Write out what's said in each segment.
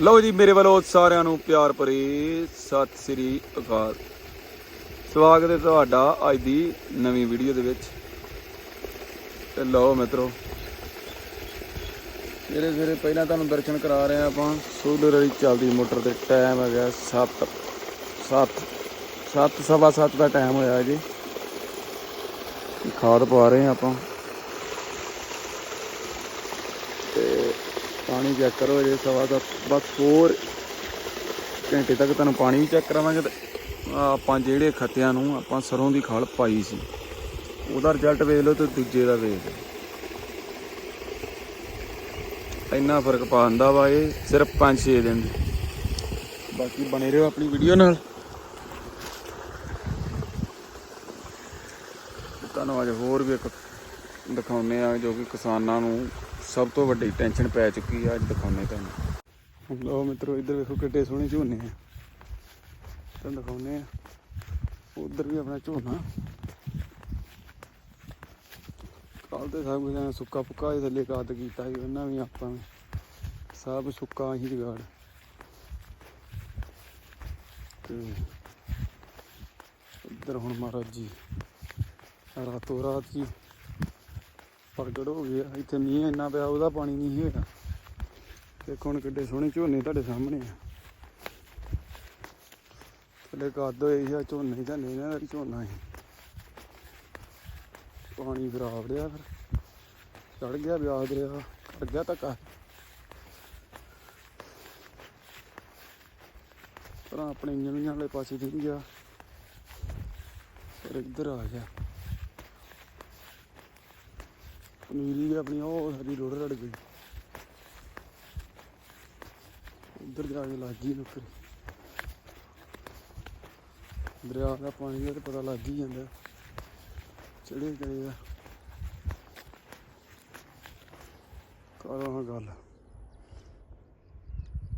ਲਓ ਜੀ, ਮੇਰੇ ਵੱਲੋਂ ਸਾਰਿਆਂ ਨੂੰ ਪਿਆਰ ਭਰੀ ਸਤਿ ਸ੍ਰੀ ਅਕਾਲ। ਸਵਾਗਤ ਹੈ ਤੁਹਾਡਾ ਅੱਜ ਦੀ ਨਵੀਂ ਵੀਡੀਓ ਦੇ ਵਿੱਚ। ਤੇ ਲਓ ਮਿੱਤਰੋ, ਸਵੇਰੇ ਸਵੇਰੇ ਪਹਿਲਾਂ ਤੁਹਾਨੂੰ ਦਰਸ਼ਨ ਕਰਾ ਰਹੇ ਹਾਂ ਆਪਾਂ। ਸੋਲਰ ਵਾਲੀ ਚੱਲਦੀ ਮੋਟਰ 'ਤੇ ਟਾਈਮ ਹੈਗਾ 7 7 7 ਸਵਾ 7 ਦਾ ਟਾਈਮ ਹੋਇਆ ਜੀ। ਖਾਦ ਪਾ ਰਹੇ ਹਾਂ ਆਪਾਂ। ਪਾਣੀ ਚੈੱਕ ਕਰੋ ਜੇ ਸਵਾ ਦਾ ਬਸ ਹੋਰ ਘੰਟੇ ਤੱਕ ਤੁਹਾਨੂੰ ਪਾਣੀ ਵੀ ਚੈੱਕ ਕਰਾਵਾਂਗੇ ਤੇ ਆਪਾਂ ਜਿਹੜੇ ਖੱਤਿਆਂ ਨੂੰ ਆਪਾਂ ਸਰੋਂ ਦੀ ਖਾਲ ਪਾਈ ਸੀ, ਉਹਦਾ ਰਿਜ਼ਲਟ ਵੇਖ ਲਓ ਤੇ ਦੂਜੇ ਦਾ ਵੇਖ ਲਓ। ਇੰਨਾ ਫ਼ਰਕ ਪਾਉਂਦਾ ਵਾ ਇਹ, ਸਿਰਫ 5-6 ਦਿਨ ਬਾਕੀ ਬਣੇ ਰਹੋ ਆਪਣੀ ਵੀਡੀਓ ਨਾਲ। ਤੁਹਾਨੂੰ ਅੱਜ ਹੋਰ ਵੀ ਇੱਕ ਦਿਖਾਉਨੇ ਆ ਜੋ ਕਿ ਕਿਸਾਨਾਂ ਨੂੰ ਸਭ ਤੋਂ ਵੱਡੀ ਟੈਨਸ਼ਨ ਪੈ ਚੁੱਕੀ ਆ, ਅੱਜ ਦਿਖਾਉਨੇ ਤੁਹਾਨੂੰ। ਲੋ ਮਿੱਤਰੋ, ਇੱਧਰ ਵੇਖੋ ਕਿੱਡੇ ਸੋਹਣੇ ਝੋਨੇ ਆ। ਤੁਹਾਨੂੰ ਦਿਖਾਉਨੇ ਆ। ਉਧਰ ਵੀ ਆਪਣਾ ਝੋਨਾ। ਕੱਲ ਤੇ ਸਭ ਕੁਝ ਸੁੱਕਾ ਪੁੱਕਾ ਹੀ ਥੱਲੇ ਕਾਦ ਕੀਤਾ ਸੀ, ਉਹਨਾਂ ਵੀ ਆਪਾਂ ਵੀ ਸਭ ਸੁੱਕਾ ਹੀ ਜਗਾੜ। ਤੇ ਇੱਧਰ ਹੁਣ ਮਹਾਰਾਜ ਜੀ, ਰਾਤੋਂ ਰਾਤ ਜੀ ਪ੍ਰਗਟ ਹੋ ਗਿਆ ਇੱਥੇ ਮੀਂਹ ਇੰਨਾ ਪਿਆ, ਉਹਦਾ ਪਾਣੀ ਨਹੀਂ ਸੀ ਦੇਖੋ ਹੁਣ ਕਿੱਡੇ ਸੋਹਣੇ ਝੋਨੇ ਤੁਹਾਡੇ ਸਾਹਮਣੇ ਆ। ਥੱਲੇ ਕੱਦ ਹੋਏ ਆ ਝੋਨੇ ਝਾਨੇ ਇਹਨਾਂ ਦਾ ਝੋਨਾ ਸੀ ਪਾਣੀ ਖਰਾਬ ਰਿਹਾ ਫਿਰ। ਚੜ ਗਿਆ ਵਿਆਹ ਦਰਿਆ ਕਰ ਗਿਆ ਧੱਕਾ। ਪਰ ਆਪਣੇ ਇੰਜਣ ਵਾਲੇ ਪਾਸੇ ਨਹੀਂ ਗਿਆ। ਫਿਰ ਇੱਧਰ ਆ ਗਿਆ। ਪਨੀਰੀ ਵੀ ਆਪਣੀ ਉਹ ਸਾਰੀ ਰੋੜ ਰੜ ਗਈ। ਉੱਧਰ ਜਾ ਕੇ ਲੱਗ ਗਈ ਨੁੱਕਰ ਦਰਿਆ ਦਾ ਪਾਣੀ ਦਾ ਪਤਾ ਲੱਗ ਹੀ ਜਾਂਦਾ। ਚੜੇ ਗਏ ਆ ਕਰੋ ਹਾਂ ਗੱਲ।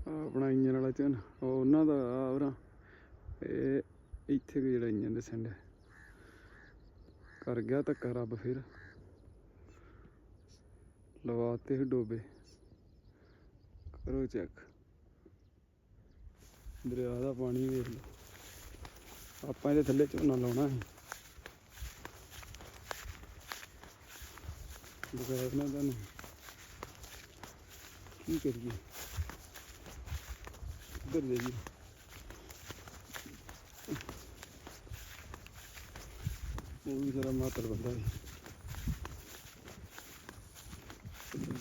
ਆਪਣਾ ਇੰਜਨ ਵਾਲਾ ਚਨ ਉਹ ਉਹਨਾਂ ਦਾ ਆਵਰਾ ਇਹ ਇੱਥੇ ਜਿਹੜਾ ਇੰਜਨ ਦੱਸਣ ਡਿਆ ਕਰ ਗਿਆ ਧੱਕਾ ਰੱਬ ਫਿਰ। ਲਵਾਤੇ ਹੀ ਡੋਬੇ। ਕਰੋ ਚੈੱਕ ਦਰਿਆ ਦਾ ਪਾਣੀ ਵੇਖ ਲਓ। ਆਪਾਂ ਇਹਦੇ ਥੱਲੇ ਝੋਨਾ ਲਾਉਣਾ ਸੀ। ਬਗੈਰ ਨਾ ਤੁਹਾਨੂੰ ਕੀ ਕਰੀਏ? ਇੱਧਰ ਜਾਈਏ ਉਹ ਵੀ ਜਰਾ ਮਾਤਰ ਬੰਦਾ ਹੈ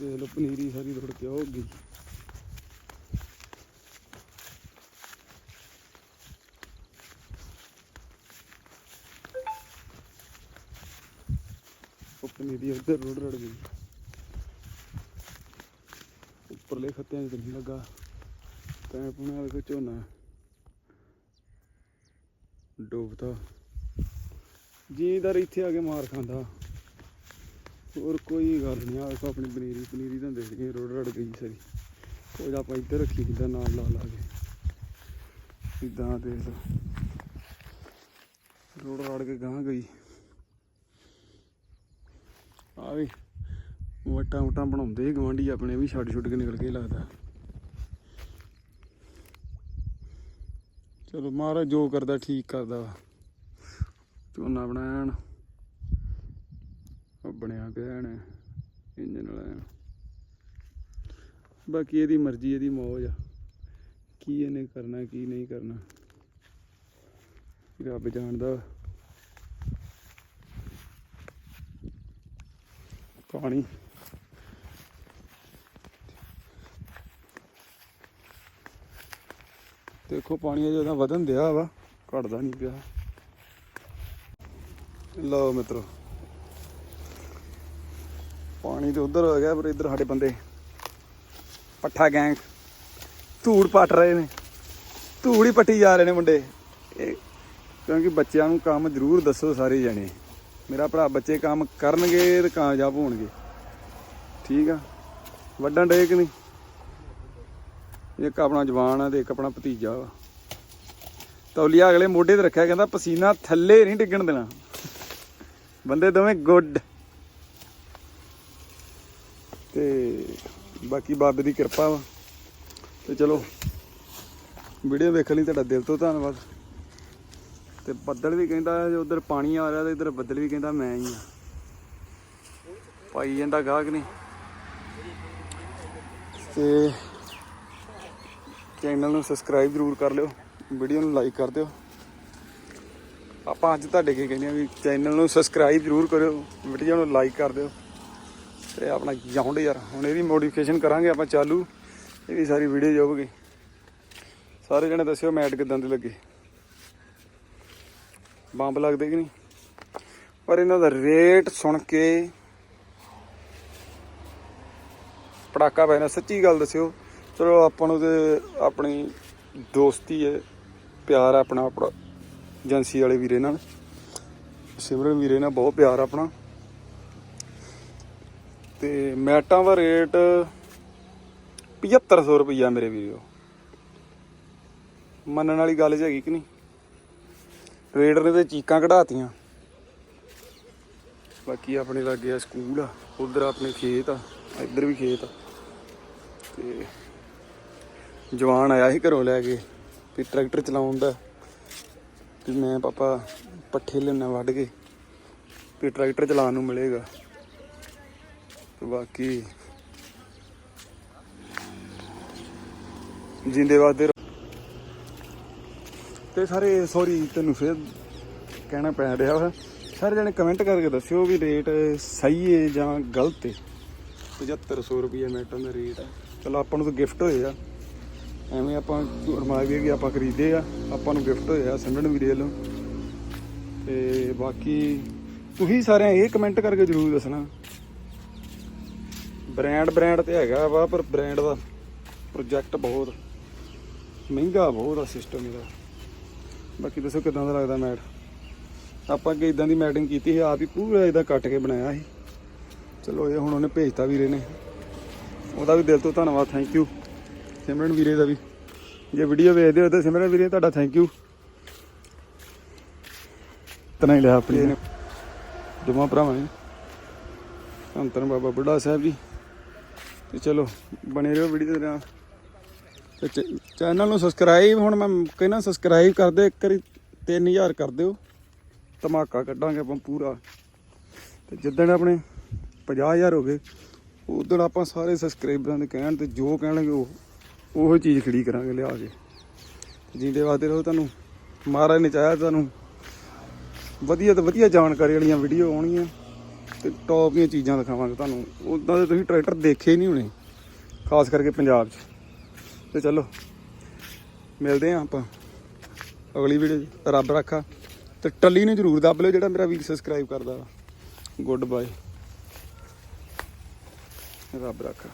ਦੇਖ ਲਓ, ਪਨੀਰੀ ਸਾਰੀ ਰੁੜ ਕੇ ਹੋ ਗਈ। ਉਹ ਪਨੀਰੀ ਉੱਧਰ ਰੁੜ ਰੜ ਗਈ। ਉੱਪਰਲੇ ਖੱਤਿਆਂ 'ਚ ਨਹੀਂ ਲੱਗਾ। ਤੈਂ ਪੁਣਾ ਵੇਖੋ ਝੋਨਾ। ਡੁੱਬਦਾ ਜੀਂਦਾਰ ਇੱਥੇ ਆ ਕੇ ਮਾਰ ਖਾਂਦਾ। ਹੋਰ ਕੋਈ ਗੱਲ ਨਹੀਂ ਆ ਵੇਖੋ ਆਪਣੀ ਪਨੀਰੀ ਪਨੀਰੀ ਤਾਂ ਦੇਖ ਗਏ ਰੋੜ ਰੜ ਗਈ ਸਾਰੀ। ਕੋਈ ਆਪਾਂ ਇੱਧਰ ਰੱਖੀ ਕਿੱਦਾਂ ਨਾਲ ਲਾ ਲਾ ਕੇ। ਇਦਾਂ ਦੇਖ ਲਓ। ਰੋੜ ਰੜ ਕੇ ਗਾਂ ਗਈ। ਆ ਵੀ ਵਟਾਂ ਵਟਾਂ ਬਣਾਉਂਦੇ ਗਵਾਂਢੀ ਆਪਣੇ ਵੀ ਛੱਡ ਛੁੱਟ ਕੇ ਨਿਕਲ ਕੇ ਲੱਗਦਾ। ਚਲੋ ਮਹਾਰਾਜ ਜੋ ਕਰਦਾ, ਠੀਕ ਕਰਦਾ ਵਾ। ਝੋਨਾ ਬਣਾਣ ਬਣਿਆ ਪਿਆ ਐਨ ਇੰਜਨ ਵਾਲਾ ਬਾਕੀ ਇਹਦੀ ਮਰਜ਼ੀ, ਇਹਦੀ ਮੌਜ ਆ। ਕੀ ਇਹਨੇ ਕਰਨਾ, ਕੀ ਨਹੀਂ ਕਰਨਾ। ਰੱਬ ਜਾਣਦਾ। ਪਾਣੀ। ਦੇਖੋ, ਪਾਣੀ ਜਦੋਂ ਵਧਣ ਦਿਆ ਵਾ, ਘਟਦਾ ਨਹੀਂ ਪਿਆ। ਲਓ ਮਿੱਤਰੋ। ਪਾਣੀ ਤੇ ਉਧਰ ਹੋ ਗਿਆ, ਪਰ ਇੱਧਰ ਸਾਡੇ ਬੰਦੇ ਪੱਠਾ ਗੈਂਗ। ਧੂੜ ਪੱਟ ਰਹੇ ਨੇ। ਧੂੜ ਹੀ ਪੱਟੀ ਜਾ ਰਹੇ ਨੇ ਮੁੰਡੇ। ਇਹ ਕਿਉਂਕਿ ਬੱਚਿਆਂ ਨੂੰ ਕੰਮ ਜ਼ਰੂਰ ਦੱਸੋ ਸਾਰੇ ਜਣੇ। ਮੇਰਾ ਭਰਾ ਬੱਚੇ ਕੰਮ ਕਰਨਗੇ ਤੇ ਕਾਮਯਾਬ ਹੋਣਗੇ। ਠੀਕ ਆ? ਵੱਡਣ ਡੇ ਕਿ ਨਹੀਂ? ਇੱਕ ਆਪਣਾ ਜਵਾਨ ਆ ਤੇ ਇੱਕ ਆਪਣਾ ਭਤੀਜਾ ਵਾ। ਤੌਲੀਆ ਅਗਲੇ ਮੋਢੇ ਤੇ ਰੱਖਿਆ, ਕਹਿੰਦਾ ਪਸੀਨਾ ਥੱਲੇ ਨਹੀਂ ਡਿੱਗਣ ਦੇਣਾ। ਬੰਦੇ ਦੋਵੇਂ ਗੁੱਡ। ਬਾਕੀ ਬਾਬੇ ਦੀ ਕਿਰਪਾ ਵਾ। ਤੇ ਚਲੋ, ਵੀਡੀਓ ਵੇਖਣ ਲਈ ਤੁਹਾਡਾ ਦਿਲ ਤੋਂ ਧੰਨਵਾਦ। ਤੇ ਬੱਦਲ ਵੀ ਕਹਿੰਦਾ, ਜੇ ਉਧਰ ਪਾਣੀ ਆ ਰਿਹਾ ਤੇ ਇਧਰ ਬੱਦਲ ਵੀ ਕਹਿੰਦਾ, ਮੈਂ ਹੀ ਆ। ਪਾਈ ਜਾਂਦਾ ਗਾਹਕ ਨਹੀਂ। ਤੇ ਚੈਨਲ ਨੂੰ ਸਬਸਕ੍ਰਾਈਬ ਜ਼ਰੂਰ ਕਰ ਲਿਓ। ਵੀਡੀਓ ਨੂੰ ਲਾਈਕ ਕਰ ਦਿਓ। ਆਪਾਂ ਅੱਜ ਤੁਹਾਡੇ ਕੀ ਕਹਿੰਦੇ ਆ ਵੀ ਚੈਨਲ ਨੂੰ ਸਬਸਕ੍ਰਾਈਬ ਜ਼ਰੂਰ ਕਰਿਓ। ਵੀਡੀਓ ਨੂੰ ਲਾਈਕ ਕਰ ਦਿਓ। ਤੇ ਆਪਣਾ ਜਾਉਂਡ ਯਾਰ, ਹੁਣ ਇਹਦੀ ਮੋਡੀਫਿਕੇਸ਼ਨ ਕਰਾਂਗੇ ਆਪਾਂ ਚਾਲੂ। ਇਹਦੀ ਸਾਰੀ ਵੀਡੀਓ ਜਾਊਗੀ ਸਾਰੇ ਜਣੇ ਦੱਸਿਓ ਮੈਟ ਕਿਦਾਂ ਦੇ ਲੱਗੇ। ਬੰਬ ਲੱਗਦੇ ਕਿ ਨਹੀਂ? ਪਰ ਇਹਨਾਂ ਦਾ ਰੇਟ ਸੁਣ ਕੇ ਪੜਾਕਾ ਪੈਣਾ ਸੱਚੀ ਗੱਲ ਦੱਸਿਓ, ਚਲੋ ਆਪਾਂ ਨੂੰ ਤੇ ਆਪਣੀ ਦੋਸਤੀ ਹੈ, ਪਿਆਰ ਆਪਣਾ ਆਪਣਾ ਏਜੰਸੀ ਵਾਲੇ ਵੀਰੇ ਨਾਲ। ਸਿਮਰਨ ਵੀਰੇ ਨਾਲ ਬਹੁਤ ਪਿਆਰ ਆਪਣਾ। ਤੇ ਮੈਟਾਂ ਦਾ ਰੇਟ 7500 ਰੁਪਈਆ ਮੇਰੇ ਵੀਰੋ। ਮੰਨਣ ਵਾਲੀ ਗੱਲ ਹੈਗੀ ਕਿ ਨਹੀਂ? ਰੇਡਰ ਨੇ ਤੇ ਚੀਕਾਂ ਕਢਾਤੀਆਂ। ਬਾਕੀ ਆਪਣੇ ਲਾਗੇ ਆ ਸਕੂਲ ਆ, ਉਧਰ ਆਪਣੇ ਖੇਤ ਆ, ਇੱਧਰ ਵੀ ਖੇਤ ਆ। ਤੇ ਜਵਾਨ ਆਇਆ ਸੀ ਘਰੋਂ ਲੈ ਕੇ, ਵੀ ਟਰੈਕਟਰ ਚਲਾਉਣ ਦਾ। ਕਿ ਮੈਂ ਪਾਪਾ ਪੱਠੇ ਲੈਣਾ ਵੱਢ ਕੇ, ਵੀ ਟਰੈਕਟਰ ਚਲਾਉਣ ਨੂੰ ਮਿਲੇਗਾ। ਤੇ ਬਾਕੀ ਜਿੰਦੇ ਵਾਦੇ ਤੇ ਸਾਰੇ ਸੌਰੀ ਤੈਨੂੰ ਫਿਰ ਕਹਿਣਾ ਪੈ ਰਿਹਾ ਵਾ। ਸਾਰੇ ਜਣੇ ਕਮੈਂਟ ਕਰਕੇ ਦੱਸਿਓ ਵੀ ਰੇਟ ਸਹੀ ਹੈ ਜਾਂ ਗਲਤ ਹੈ 7500 ਰੁਪਏ ਮੈਟਰ ਦਾ ਰੇਟ ਹੈ ਚਲੋ, ਆਪਾਂ ਨੂੰ ਤਾਂ ਗਿਫਟ ਹੋਏ ਆ। ਐਵੇਂ ਆਪਾਂ ਝੂਠ ਕਿ ਆਪਾਂ ਖਰੀਦੇ ਆ। ਆਪਾਂ ਨੂੰ ਗਿਫਟ ਹੋਇਆ ਆ ਸਿਮਰਨ ਵੀਰੇ ਵੱਲੋਂ। ਤੇ ਬਾਕੀ ਤੁਸੀਂ ਸਾਰਿਆਂ ਇਹ ਕਮੈਂਟ ਕਰਕੇ ਜਰੂਰ ਦੱਸਣਾ। ਬ੍ਰਾਂਡ ਬ੍ਰਾਂਡ ਤੇ ਹੈਗਾ ਵਾ ਪਰ ਬ੍ਰਾਂਡ ਦਾ ਪ੍ਰੋਜੈਕਟ ਬਹੁਤ ਮਹਿੰਗਾ ਬਹੁਤ ਆ ਸਿਸਟਮ ਇਹਦਾ। ਬਾਕੀ ਦੱਸੋ ਕਿਦਾਂ ਦਾ ਲੱਗਦਾ ਮੈਟ ਆਪਾਂ ਕਿ ਇਦਾਂ ਦੀ ਮੈਟਿੰਗ ਕੀਤੀ ਸੀ ਆਪ ਹੀ ਪੂਰਾ ਇਹਦਾ ਕੱਟ ਕੇ ਬਣਾਇਆ ਸੀ। ਚਲੋ ਇਹ ਹੁਣ ਉਹਨੇ ਭੇਜਤਾ ਵੀਰੇ ਨੇ। ਉਹਦਾ ਵੀ ਦਿਲ ਤੋਂ ਧੰਨਵਾਦ ਥੈਂਕ ਯੂ ਸਿਮਰਨ ਵੀਰੇ ਦਾ ਵੀ। ਜੇ ਵੀਡੀਓ ਵੇਖਦੇ ਹੋ ਤਾਂ ਸਿਮਰਨ ਵੀਰੇ ਤੁਹਾਡਾ ਥੈਂਕ ਯੂ ਤਨਾ ਹੀ ਲਿਆ ਆਪਣੀ ਜਮਾ ਭਰਾਵਾਂ ਨੇ। ਧੰਨ ਬਾਬਾ ਬੁੱਢਾ ਸਾਹਿਬ ਜੀ। ਤੇ ਚਲੋ, ਬਣੇ ਰਹੋ ਵੀਡੀਓ ਦੇ ਨਾਲ। ਤੇ ਚ- ਚੈਨਲ ਨੂੰ ਸਬਸਕ੍ਰਾਈਬ ਹੁਣ ਮੈਂ ਕਹਿੰਦਾ ਸਬਸਕ੍ਰਾਈਬ ਕਰ ਦਿਓ, ਇੱਕ ਵਾਰੀ 3000 ਕਰ ਦਿਓ। ਧਮਾਕਾ ਕੱਢਾਂਗੇ ਆਪਾਂ ਪੂਰਾ। ਤੇ ਜਿੱਦਣ ਆਪਣੇ 50000 ਹੋ ਗਏ, ਉਦੋਂ ਆਪਾਂ ਸਾਰੇ ਸਬਸਕ੍ਰਾਈਬਰਾਂ ਦੇ ਕਹਿਣ ਤੇ ਜੋ ਕਹਿਣਗੇ ਉਹ ਉਹੋ ਚੀਜ਼ ਖੜੀ ਕਰਾਂਗੇ, ਲਿਆ ਕੇ। ਜਿੰਦੇ ਵਾਸਤੇ ਰਹੋ ਤੁਹਾਨੂੰ। ਮਹਾਰਾਜ ਨੇ ਚਾਹਿਆ ਤੁਹਾਨੂੰ। ਵਧੀਆ ਤੋਂ ਵਧੀਆ ਜਾਣਕਾਰੀ ਵਾਲੀਆਂ ਵੀਡੀਓ ਆਉਣਗੀਆਂ। ਤੇ ਟੌਪ ਦੀਆਂ ਚੀਜ਼ਾਂ ਦਿਖਾਵਾਂਗੇ ਤੁਹਾਨੂੰ। ਉਦਾਂ ਦੇ ਤੁਸੀਂ ਟਰੈਕਟਰ ਦੇਖੇ ਨਹੀਂ ਹੋਣੇ, ਖਾਸ ਕਰਕੇ ਪੰਜਾਬ 'ਚ। ਤੇ ਚਲੋ, ਮਿਲਦੇ ਆਂ ਆਪਾਂ ਅਗਲੀ ਵੀਡੀਓ 'ਚ। ਰੱਬ ਰੱਖਾ। ਤੇ ਟੱਲੀ ਨੂੰ ਜਰੂਰ ਦੱਬ ਲਿਓ ਜਿਹੜਾ ਮੇਰਾ ਵੀਰ ਸਬਸਕ੍ਰਾਈਬ ਕਰਦਾ ਗੁੱਡ ਬਾਏ ਰੱਬ ਰੱਖਾ।